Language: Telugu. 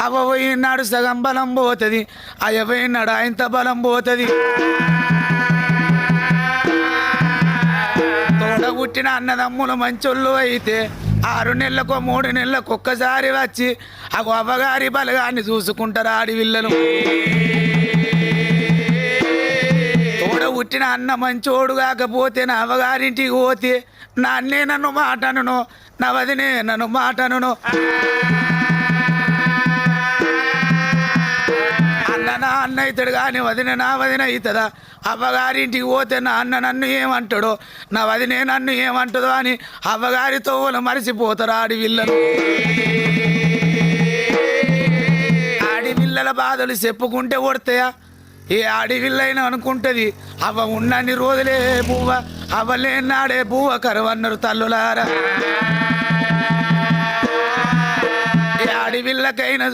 అవ పోయినాడు సగం బలం పోతుంది అయ్య పోయినాడు ఆయనత బలం పోతుంది. తోడ పుట్టిన అన్నదమ్ములు మంచోళ్ళు అయితే ఆరు నెలలకు మూడు నెలలకు ఒక్కసారి వచ్చి ఆ అవ్వగారి బలగాన్ని చూసుకుంటారు ఆడివిల్లలు తోడ పుట్టిన అన్న మంచోడు కాకపోతే నా అవగారింటికి పోతే నా అన్నే నన్ను మాటను నా వదినే నన్ను మాటను నా అన్న అవుతాడు కానీ వదిన నా వదిన అవుతుందా అవ్వగారింటికి పోతే నా అన్న నన్ను ఏమంటాడో? నా వదినే నన్ను ఏమంటుందో అని అవ్వగారి తోవలు మరిసిపోతారు ఆడివిల్లలు ఆడిపిల్లల బాధలు చెప్పుకుంటే కొడతాయా? ఏ ఆడివిల్లైనా అనుకుంటది అవ్వ ఉన్నన్ని రోజులే బువ్వ అవ్వలేనాడే బువ్వ కరువన్నారు తల్లులారా. ఏ ఆడివిల్లకైనా